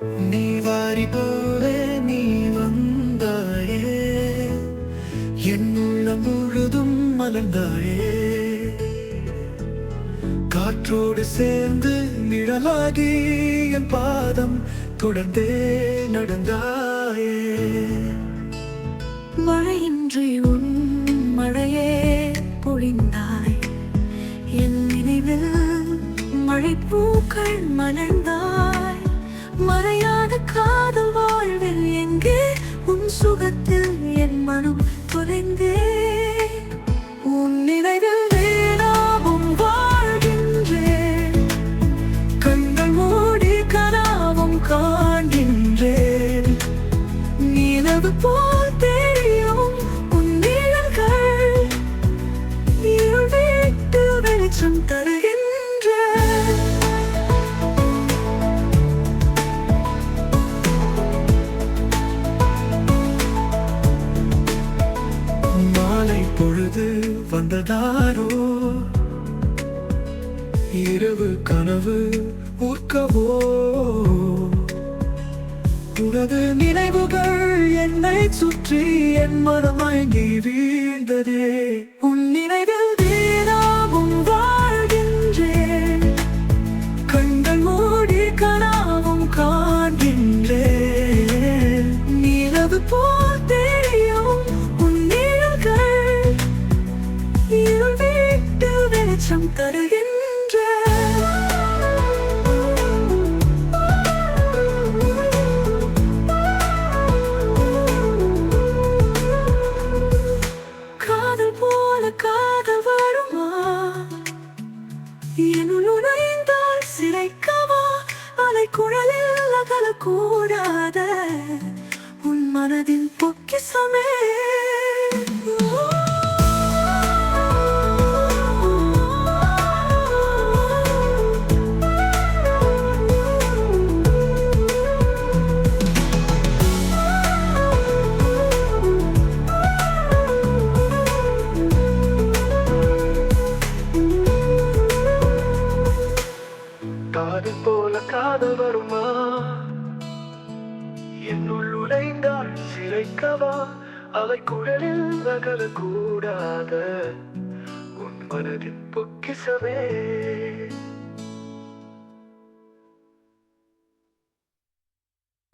நீ வாரி போலே நீ வந்தாயே. என் உள்ளம் முழுதும் மலர்ந்தாயே. காற்றோடு சேர்ந்து நிழலாகி என் பாதம் தொடர்ந்தே நடந்தாயே. மழையின்றி உன் மழையே பொழிந்தாய். என் நினைவில் மழை பூக்கள் மலர்ந்தாய். மறையாத காதல் வாழ்வில் எங்கே உன் சுகத்தில் என் மனம் தொலைந்தே? உன் நினைவில் வேணாவும் வாழ்கின்றேன். கண்கள் மூடி கனாவும் காண்கின்றேன். நிலவு போல் தெரியும் உன் இருள் வெளிச்சம் தரு பொழுது வந்ததாரோ? இரவு கனவு ஊர்க்கவோ? உனது நினைவுகள் என்னை சுற்றி என் மனமாய் மயங்கி வீழ்ந்ததே. உன் நினைவில் வெளிச்சம் தருகின்ற. காதல் போல காதல் வருமா? என்னுள் நுழைந்தால் சிறைக்கவா அலை குழலில் அகலக்கூடாத உன் மனதின் பொக்கிசமே. என்னுள் உழைந்தால் சிறைக்கவா அவை குழலில் நகரக்கூடாத. உன் மனதின் பொக்கிசமே